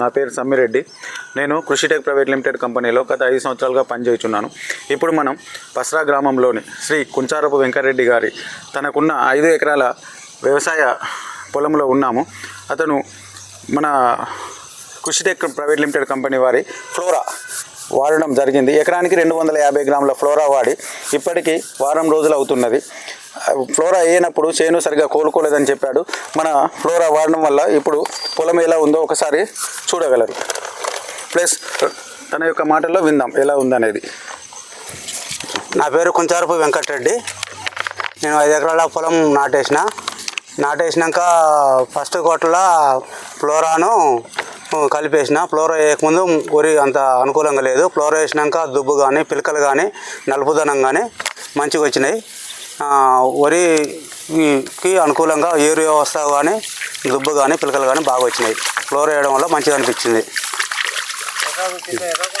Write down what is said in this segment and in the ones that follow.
నా పేరు సమ్మిరెడ్డి నేను కృషిటెక్ ప్రైవేట్ లిమిటెడ్ కంపెనీలో గత ఐదు సంవత్సరాలుగా పనిచేస్తున్నాను ఇప్పుడు మనం పసరా గ్రామంలోని శ్రీ కుంచారపు వెంకటరెడ్డి గారి తనకున్న ఐదు ఎకరాల వ్యవసాయ పొలంలో ఉన్నాము. అతను మన కృషిటెక్ ప్రైవేట్ లిమిటెడ్ కంపెనీ వారి ఫ్లోరా వాడడం జరిగింది. ఎకరానికి రెండు వందల యాభై గ్రాముల ఫ్లోరా వాడి ఇప్పటికీ వారం రోజులు అవుతున్నది. ఫ్లోరా వేయనప్పుడు చేను సరిగా కోలుకోలేదని చెప్పాడు. మన ఫ్లోరా వాడడం వల్ల ఇప్పుడు పొలం ఎలా ఉందో ఒకసారి చూడగలరు. ప్లస్ తన యొక్క మాటల్లో విందాం ఎలా ఉందనేది. నా పేరు కుంచారపు వెంకటరెడ్డి. నేను ఐదు ఎకరాల పొలం నాటేసిన. నాటేసినాక ఫస్ట్ కోట్ల ఫ్లోరాను కలిపేసిన. ఫ్లోరా వేయకముందు వరి అంత అనుకూలంగా లేదు. ఫ్లోరా వేసినాక దుబ్బు కానీ పిలకలు కానీ నలుపుదనం కానీ మంచిగా వచ్చినాయి. వరికి అనుకూలంగా ఏరు వ్యవస్థ కానీ దుబ్బు కానీ పిలకలు కానీ బాగా వచ్చినాయి. ఫ్లోర్ వేయడం వల్ల మంచిగా అనిపించింది.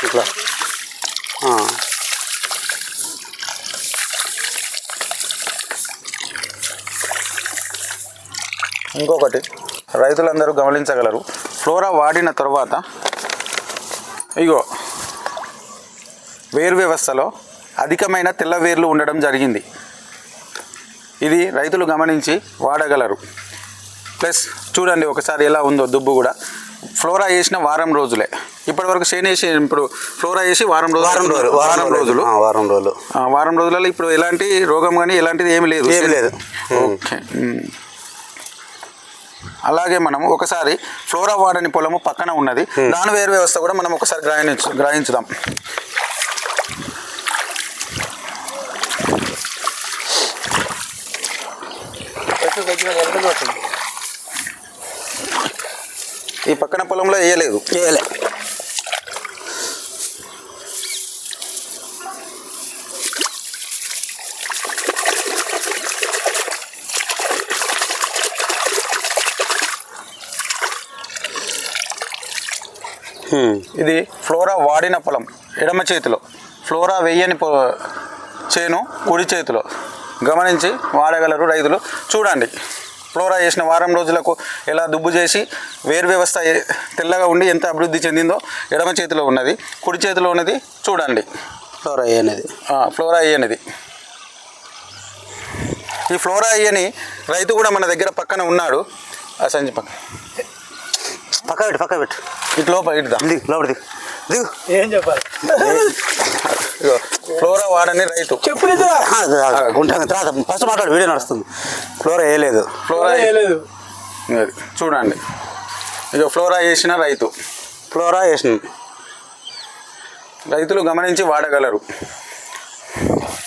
ఇట్లా. ఇంకొకటి రైతులందరూ గమనించగలరు. ఫ్లోరా వాడిన తర్వాత ఇగో వేరు వ్యవస్థలో అధికమైన తెల్ల వేర్లు ఉండడం జరిగింది. ఇది రైతులు గమనించి వాడగలరు. ప్లస్ చూడండి ఒకసారి ఎలా ఉందో దుబ్బు కూడా. ఫ్లోరా వేసిన వారం రోజులే. ఇప్పటివరకు చేను వేసి ఇప్పుడు ఫ్లోరా వేసి వారం రోజులు వారం రోజులు వారం రోజులు. వారం రోజులు. వారం రోజులలో ఇప్పుడు ఎలాంటి రోగం కానీ ఎలాంటిది ఏమీ లేదు. ఏమీ లేదు. ఓకే. అలాగే మనం ఒకసారి ఫ్లోరా వాడని పొలము పక్కన ఉన్నది. దాని వేరు వ్యవస్థ కూడా మనం ఒకసారి గ్రహించు గ్రహించుదాం. ఈ పక్కన పొలంలో వేయలేదు. హ్మ్. ఇది ఫ్లోరా వాడిన పొలం ఎడమ చేతిలో. ఫ్లోరా వేయని పొ చేను కుడి చేతిలో. గమనించి వాడగలరు రైతులు. చూడండి. ఫ్లోరా చేసిన వారం రోజులకు ఎలా దుబ్బు చేసి వేరు వ్యవస్థ తెల్లగా ఉండి ఎంత అభివృద్ధి చెందిందో ఎడమ చేతిలో ఉన్నది కుడి చేతిలో ఉన్నది చూడండి. ఫ్లోర్ అనేది. ఆ, ఫ్లోరా అయ్యనిది ఈ ఫ్లోరా అయ్యని రైతు కూడా మన దగ్గర పక్కన ఉన్నాడు. ఆ సంచి పక్క. పక్క పెట్టు పక్క పెట్టు. ఇటు లోపల ఇటుదా? దిగు లోపల దిగు. దిగు. ఏం చెప్పాలి? ఫ్లోరా వాడని రైతు. చెప్పు ఉంటాను తర్వాత ఫస్ట్ మాట్లాడు వీడియో నడుస్తుంది. ఫ్లోర్ వేయలేదు. ఫ్లోరా లేదు అది చూడండి. ఇక ఫ్లోరా వేసిన రైతు. ఫ్లోరా వేసిన. రైతులు గమనించి వాడగలరు.